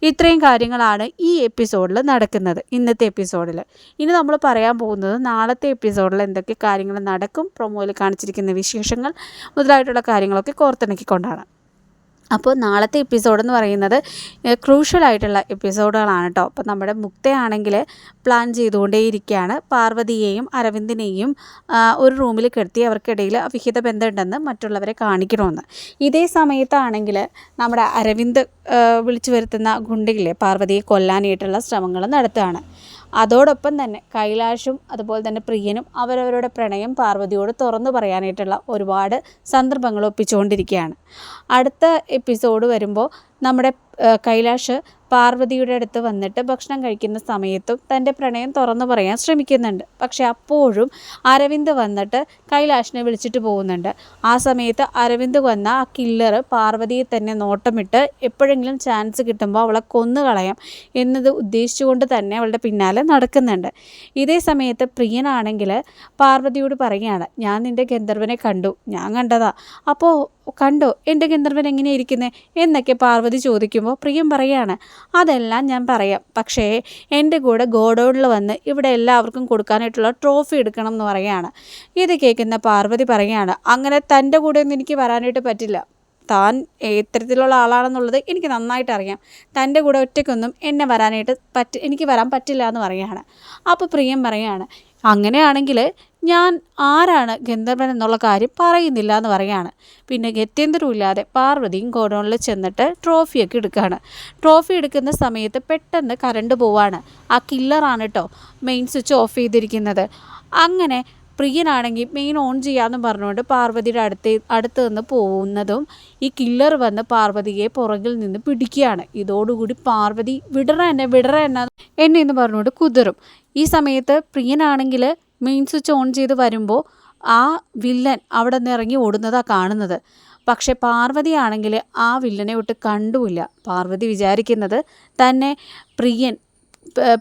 ഇത്രയും കാര്യങ്ങളാണ് ഈ എപ്പിസോഡിൽ നടക്കുന്നത് ഇന്നത്തെ എപ്പിസോഡിൽ ഇനി നമ്മൾ പറയാൻ പോകുന്നത് നാളത്തെ എപ്പിസോഡിൽ എന്തൊക്കെ കാര്യങ്ങൾ നടക്കും പ്രൊമോയിൽ കാണിച്ചിരിക്കുന്ന വിശേഷങ്ങൾ മുതലായിട്ടുള്ള കാര്യങ്ങളൊക്കെ കോർത്തിണക്കിക്കൊണ്ടാണ്. അപ്പോൾ നാളത്തെ എപ്പിസോഡ് എന്ന് പറയുന്നത് ക്രൂഷ്യലായിട്ടുള്ള എപ്പിസോഡുകളാണ് കേട്ടോ അപ്പോൾ നമ്മുടെ മുക്തയാണെങ്കിൽ പ്ലാൻ ചെയ്തുകൊണ്ടേയിരിക്കുകയാണ്. പാർവതിയെയും അരവിന്ദിനെയും ഒരു റൂമിൽ കിടത്തി അവർക്കിടയിൽ അവിഹിത ബന്ധമുണ്ടെന്ന് മറ്റുള്ളവരെ കാണിക്കണമെന്ന്. ഇതേ സമയത്താണെങ്കിൽ നമ്മുടെ അരവിന്ദ് വിളിച്ചു വരുത്തുന്ന ഗുണ്ടയിലെ പാർവതിയെ കൊല്ലാനായിട്ടുള്ള ശ്രമങ്ങൾ നടത്തുകയാണ്. അതോടൊപ്പം തന്നെ കൈലാഷും അതുപോലെ തന്നെ പ്രിയനും അവരവരുടെ പ്രണയം പാർവതിയോട് തുറന്നു പറയാനായിട്ടുള്ള ഒരുപാട് സന്ദർഭങ്ങൾ ഒപ്പിച്ചുകൊണ്ടിരിക്കുകയാണ്. അടുത്ത എപ്പിസോഡ് വരുമ്പോൾ നമ്മുടെ കൈലാഷ് പാർവതിയുടെ അടുത്ത് വന്നിട്ട് ഭക്ഷണം കഴിക്കുന്ന സമയത്തും തന്റെ പ്രണയം തുറന്നു പറയാൻ ശ്രമിക്കുന്നുണ്ട്. പക്ഷെ അപ്പോഴും അരവിന്ദ് വന്നിട്ട് കൈലാഷിനെ വിളിച്ചിട്ട് പോകുന്നുണ്ട്. ആ സമയത്ത് അരവിന്ദ് വന്ന ആ കില്ലർ പാർവതിയെ തന്നെ നോട്ടമിട്ട് എപ്പോഴെങ്കിലും ചാൻസ് കിട്ടുമ്പോൾ അവളെ കൊന്നു കളയാം എന്നത് ഉദ്ദേശിച്ചുകൊണ്ട് തന്നെ അവളുടെ പിന്നാലെ നടക്കുന്നുണ്ട്. ഇതേ സമയത്ത് പ്രിയനാണെങ്കിൽ പാർവതിയോട് പറയുകയാണ് ഞാൻ നിന്റെ ഗന്ധർവനെ കണ്ടു ഞാൻ കണ്ടതാ. അപ്പോൾ കണ്ടോ എന്റെ ഗന്ധർവൻ എങ്ങനെയാണ് ഇരിക്കുന്നത് എന്നൊക്കെ പാർവതി ചോദിക്കുമ്പോൾ പ്രിയം പറയാണ് അതെല്ലാം ഞാൻ പറയാം. പക്ഷേ എന്റെ കൂടെ ഗോഡൗണിൽ വന്ന് ഇവിടെ എല്ലാവർക്കും കൊടുക്കാനായിട്ടുള്ള ട്രോഫി എടുക്കണം എന്ന് പറയുകയാണ് ഇത് കേൾക്കുന്ന പാർവതി പറയുകയാണ് അങ്ങനെ തന്റെ കൂടെ ഒന്നും എനിക്ക് വരാനായിട്ട് പറ്റില്ല. താൻ ഇത്തരത്തിലുള്ള ആളാണെന്നുള്ളത് എനിക്ക് നന്നായിട്ട് അറിയാം. തന്റെ കൂടെ ഒറ്റയ്ക്കൊന്നും എന്നെ വരാനായിട്ട് പറ്റ എനിക്ക് വരാൻ പറ്റില്ല എന്ന് പറയുകയാണ് അപ്പോൾ പ്രിയം പറയുകയാണ് അങ്ങനെയാണെങ്കിൽ ഞാൻ ആരാണ് ഗന്ധർവൻ എന്നുള്ള കാര്യം പറയുന്നില്ല എന്ന് പറയുകയാണ്. പിന്നെ ഗത്യന്തരമില്ലാതെ പാർവതിയും ഗോഡൗണിൽ ചെന്നിട്ട് ട്രോഫിയൊക്കെ എടുക്കുകയാണ്. ട്രോഫി എടുക്കുന്ന സമയത്ത് പെട്ടെന്ന് കറണ്ട് പോവാണ്. ആ കില്ലറാണ് കേട്ടോ മെയിൻ സ്വിച്ച് ഓഫ് ചെയ്തിരിക്കുന്നത്. അങ്ങനെ പ്രിയനാണെങ്കിൽ മെയിൻ ഓൺ ചെയ്യാമെന്ന് പറഞ്ഞുകൊണ്ട് പാർവതിയുടെ അടുത്ത് അടുത്ത് നിന്ന് പോകുന്നതും ഈ കില്ലർ വന്ന് പാർവതിയെ പുറകിൽ നിന്ന് പിടിക്കുകയാണ്. ഇതോടുകൂടി പാർവതി വിടറ എന്നെ വിടറ എന്ന എന്നെ എന്ന് പറഞ്ഞുകൊണ്ട് കുതിറും ഈ സമയത്ത് പ്രിയനാണെങ്കിൽ മെയിൻ സ്വിച്ച് ഓൺ ചെയ്ത് വരുമ്പോൾ ആ വില്ലൻ അവിടെ നിന്ന് ഇറങ്ങി ഓടുന്നതാണ് കാണുന്നത്. പക്ഷെ പാർവതിയാണെങ്കിൽ ആ വില്ലനെ ഒട്ട് കണ്ടുമില്ല. പാർവതി വിചാരിക്കുന്നത് തന്നെ പ്രിയൻ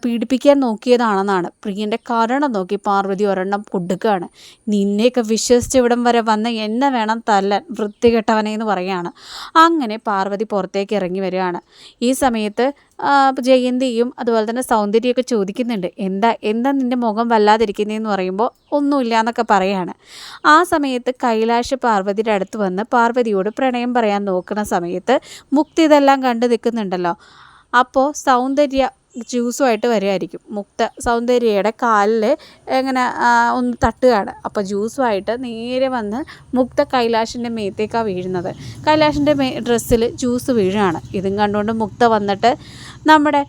പീഡിപ്പിക്കാൻ നോക്കിയതാണെന്നാണ്. പ്രിയന്റെ കാരണം നോക്കി പാർവതി ഒരെണ്ണം കൊടുക്കുകയാണ്. നിന്നെയൊക്കെ വിശ്വസിച്ച് ഇവിടം വരെ വന്ന് എന്നെ വേണം തല്ലാൻ വൃത്തികെട്ടവനെ എന്ന് പറയുകയാണ് അങ്ങനെ പാർവതി പുറത്തേക്ക് ഇറങ്ങി വരികയാണ്. ഈ സമയത്ത് ജയന്തിയും അതുപോലെ തന്നെ സൗന്ദര്യമൊക്കെ ചോദിക്കുന്നുണ്ട്. എന്താ എന്താ നിന്റെ മുഖം വല്ലാതിരിക്കുന്നതെന്ന് പറയുമ്പോൾ ഒന്നുമില്ല എന്നൊക്കെ പറയാണ്. ആ സമയത്ത് കൈലാഷ് പാർവതിയുടെ അടുത്ത് വന്ന് പാർവതിയോട് പ്രണയം പറയാൻ നോക്കുന്ന സമയത്ത് മുക്തി ഇതെല്ലാം കണ്ടു നിൽക്കുന്നുണ്ടല്ലോ. അപ്പോൾ സൗന്ദര്യ ജ്യൂസുമായിട്ട് വരുമായിരിക്കും മുക്ത സൗന്ദര്യയുടെ കാലിൽ ഇങ്ങനെ ഒന്ന് തട്ടുകയാണ്. അപ്പോൾ ജ്യൂസുമായിട്ട് നേരെ വന്ന് മുക്ത കൈലാഷിന്റെ മേത്തേക്കാണ് വീഴുന്നത്. കൈലാഷിന്റെ മേ ഡ്രസ്സിൽ ജ്യൂസ് വീഴുകയാണ്. ഇതും കണ്ടുകൊണ്ട് മുക്ത വന്നിട്ട് നമ്മുടെ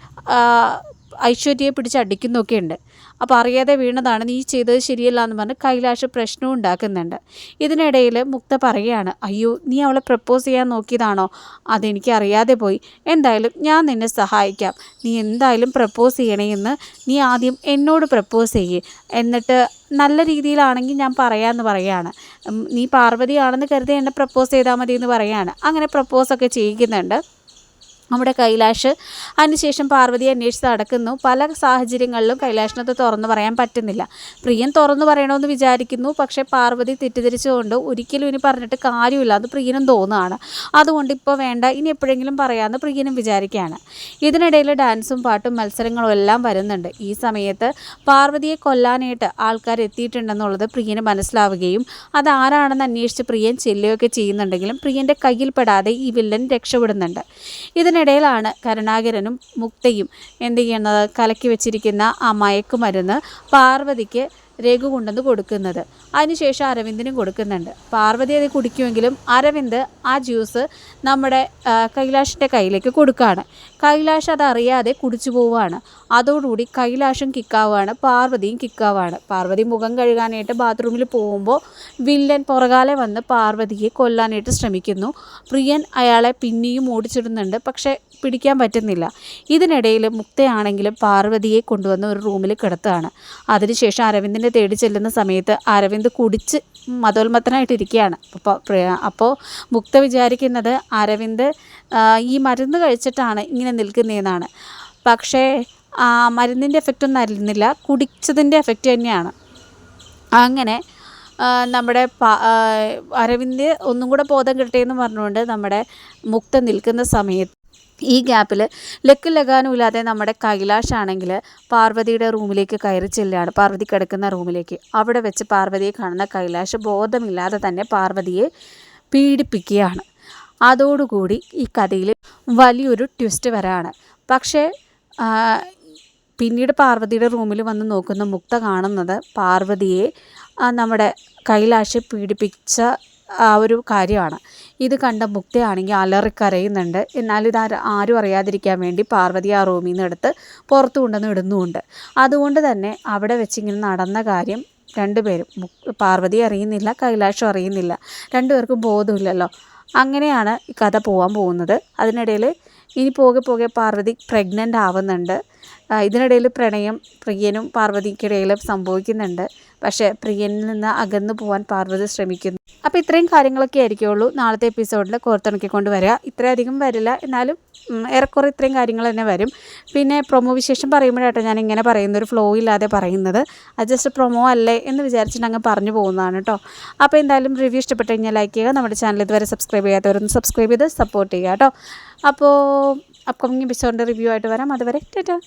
ഐശ്വര്യയെ പിടിച്ചടിക്കുന്നൊക്കെ ഉണ്ട് അപ്പോൾ അറിയാതെ വീണതാണ് നീ ചെയ്തത് ശരിയല്ല എന്ന് പറഞ്ഞ് കൈലാഷ് പ്രശ്നവും ഉണ്ടാക്കുന്നുണ്ട്. ഇതിനിടയിൽ മുക്ത പറയുകയാണ് അയ്യോ നീ അവളെ പ്രപ്പോസ് ചെയ്യാൻ നോക്കിയതാണോ? അതെനിക്ക് അറിയാതെ പോയി. എന്തായാലും ഞാൻ നിന്നെ സഹായിക്കാം. നീ എന്തായാലും പ്രപ്പോസ് ചെയ്യണേന്ന് നീ ആദ്യം എന്നോട് പ്രപ്പോസ് ചെയ്യേ. എന്നിട്ട് നല്ല രീതിയിലാണെങ്കിൽ ഞാൻ പറയാമെന്ന് പറയാണ്. നീ പാർവതിയാണെന്ന് കരുതി എന്നെ പ്രപ്പോസ് ചെയ്താൽ മതി എന്ന് പറയാണ്. അങ്ങനെ പ്രപ്പോസൊക്കെ ചെയ്യിക്കുന്നുണ്ട്. നമ്മുടെ കൈലാഷ്. അതിനുശേഷം പാർവതിയെ അന്വേഷിച്ച് നടക്കുന്നു. പല സാഹചര്യങ്ങളിലും കൈലാഷിനത് തുറന്നു പറയാൻ പറ്റുന്നില്ല. പ്രിയൻ തുറന്നു പറയണമെന്ന് വിചാരിക്കുന്നു. പക്ഷേ പാർവതി തെറ്റിദ്ധരിച്ചുകൊണ്ട് ഒരിക്കലും ഇനി പറഞ്ഞിട്ട് കാര്യമില്ല. അത് പ്രിയനും തോന്നുകയാണ് അതുകൊണ്ട് ഇപ്പോൾ വേണ്ട. ഇനി എപ്പോഴെങ്കിലും പറയാമെന്ന് പ്രിയനും വിചാരിക്കുകയാണ്. ഇതിനിടയിൽ ഡാൻസും പാട്ടും മത്സരങ്ങളും എല്ലാം വരുന്നുണ്ട്. ഈ സമയത്ത് പാർവതിയെ കൊല്ലാനായിട്ട് ആൾക്കാർ എത്തിയിട്ടുണ്ടെന്നുള്ളത് പ്രിയന് മനസ്സിലാവുകയും അത് ആരാണെന്ന് അന്വേഷിച്ച് പ്രിയൻ ചെല്ലുകയൊക്കെ ചെയ്യുന്നുണ്ടെങ്കിലും പ്രിയന്റെ കയ്യിൽപ്പെടാതെ ഈ വില്ലൻ രക്ഷപ്പെടുന്നുണ്ട്. ഇതിനിടയിലാണ് കരുണാകരനും മുക്തയും എന്ത് ചെയ്യുന്നത്? കലക്കി വെച്ചിരിക്കുന്ന ആ മയക്കുമരുന്ന് പാർവതിക്ക് രഘു കൊണ്ടുവന്ന് കൊടുക്കുന്നത്. അതിനുശേഷം അരവിന്ദിനും കൊടുക്കുന്നുണ്ട്. പാർവതി അത് കുടിക്കുമെങ്കിലും അരവിന്ദ് ആ ജ്യൂസ് നമ്മുടെ കൈലാഷിന്റെ കയ്യിലേക്ക് കൊടുക്കുകയാണ് കൈലാഷ് അതറിയാതെ കുടിച്ചു പോവുകയാണ്. അതോടുകൂടി കൈലാഷും കിക്കാവുകയാണ് പാർവതിയും കിക്കാവുകയാണ് പാർവതി മുഖം കഴുകാനായിട്ട് ബാത്റൂമിൽ പോകുമ്പോൾ വില്ലൻ പുറകാലെ വന്ന് പാർവതിയെ കൊല്ലാനായിട്ട് ശ്രമിക്കുന്നു. പ്രിയൻ അയാളെ പിന്നെയും ഓടിച്ചിടുന്നുണ്ട് പക്ഷേ പിടിക്കാൻ പറ്റുന്നില്ല. ഇതിനിടയിൽ മുക്തയാണെങ്കിലും പാർവതിയെ കൊണ്ടുവന്ന് ഒരു റൂമിൽ കിടത്തുകയാണ്. അതിനുശേഷം അരവിന്ദിനെ തേടി ചെല്ലുന്ന സമയത്ത് അരവിന്ദ് കുടിച്ച് മതോന്മത്തനായിട്ടിരിക്കുകയാണ്. അപ്പോൾ അപ്പോൾ മുക്ത വിചാരിക്കുന്നത് അരവിന്ദ് ഈ മരുന്ന് കഴിച്ചിട്ടാണ് ഇങ്ങനെ നിൽക്കുന്നതെന്നാണ് പക്ഷേ മരുന്നിന്റെ എഫക്റ്റ് ഒന്നും ആയിരുന്നില്ല കുടിച്ചതിന്റെ എഫക്റ്റ് തന്നെയാണ്. അങ്ങനെ നമ്മുടെ അരവിന്ദ് ഒന്നും കൂടെ ബോധം കിട്ടിയെന്ന് പറഞ്ഞുകൊണ്ട് നമ്മുടെ മുക്ത നിൽക്കുന്ന സമയത്ത് ഈ ഗ്യാപ്പിൽ ലക്കും ലഗാനും ഇല്ലാതെ നമ്മുടെ കൈലാഷ് ആണെങ്കിൽ പാർവതിയുടെ റൂമിലേക്ക് കയറി ചെല്ലുകയാണ്. പാർവതി കിടക്കുന്ന റൂമിലേക്ക്. അവിടെ വെച്ച് പാർവതിയെ കാണുന്ന കൈലാഷ് ബോധമില്ലാതെ തന്നെ പാർവതിയെ പീഡിപ്പിക്കുകയാണ്. അതോടുകൂടി ഈ കഥയിൽ വലിയൊരു ട്വിസ്റ്റ് വരാണ്. പക്ഷേ പിന്നീട് പാർവതിയുടെ റൂമിൽ വന്ന് നോക്കുന്ന മുക്ത കാണുന്നത് പാർവതിയെ നമ്മുടെ കൈലാഷ് പീഡിപ്പിച്ച ആ ഒരു കാര്യമാണ്. ഇത് കണ്ട മുക്തയാണെങ്കിൽ അലറിക്കരയുന്നുണ്ട്. എന്നാൽ ഇത് ആരും അറിയാതിരിക്കാൻ വേണ്ടി പാർവതി ആ റൂമിൽ നിന്ന് എടുത്ത് പുറത്തു കൊണ്ടുവന്ന് ഇടുന്നുമുണ്ട്. അതുകൊണ്ട് തന്നെ അവിടെ വെച്ചിങ്ങനെ നടന്ന കാര്യം രണ്ടുപേരും പാർവതി അറിയുന്നില്ല കൈലാഷും അറിയുന്നില്ല. രണ്ടുപേർക്കും ബോധമില്ലല്ലോ. അങ്ങനെയാണ് ഈ കഥ പോകാൻ പോകുന്നത്. അതിനിടയിൽ ഇനി പോകെ പോകെ പാർവതി പ്രഗ്നന്റ് ആവുന്നുണ്ട്. ഇതിനിടയിൽ പ്രണയം പ്രിയനും പാർവതിക്കിടയിലും സംഭവിക്കുന്നുണ്ട്. പക്ഷേ പ്രിയനിൽ നിന്ന് അകന്നു പോകാൻ പാർവതി ശ്രമിക്കുന്നു. അപ്പോൾ ഇത്രയും കാര്യങ്ങളൊക്കെ ആയിരിക്കുള്ളൂ നാളത്തെ എപ്പിസോഡിൽ കോർത്തിണക്കിക്കൊണ്ട് വരിക. ഇത്രയധികം വരില്ല എന്നാലും ഏറെക്കുറെ ഇത്രയും കാര്യങ്ങൾ തന്നെ വരും. പിന്നെ പ്രൊമോ വിശേഷം പറയുമ്പോഴാട്ടോ ഞാൻ ഇങ്ങനെ പറയുന്ന ഒരു ഫ്ലോ ഇല്ലാതെ പറയുന്നത്. അത് ജസ്റ്റ് പ്രൊമോ അല്ലേ എന്ന് വിചാരിച്ചിട്ട് അങ്ങ് പറഞ്ഞു പോകുന്നതാണ് കേട്ടോ അപ്പോൾ എന്തായാലും റിവ്യൂ ഇഷ്ടപ്പെട്ട് കഴിഞ്ഞാൽ ലൈക്ക് ചെയ്യുക. നമ്മുടെ ചാനൽ ഇതുവരെ സബ്സ്ക്രൈബ് ചെയ്യാത്തവരൊന്ന് സബ്സ്ക്രൈബ് ചെയ്ത് സപ്പോർട്ട് ചെയ്യുക കേട്ടോ അപ്പോൾ അപ്കമിങ് എപ്പിസോഡിന്റെ റിവ്യൂ ആയിട്ട് വരാം. അതുവരെ ടാറ്റാ.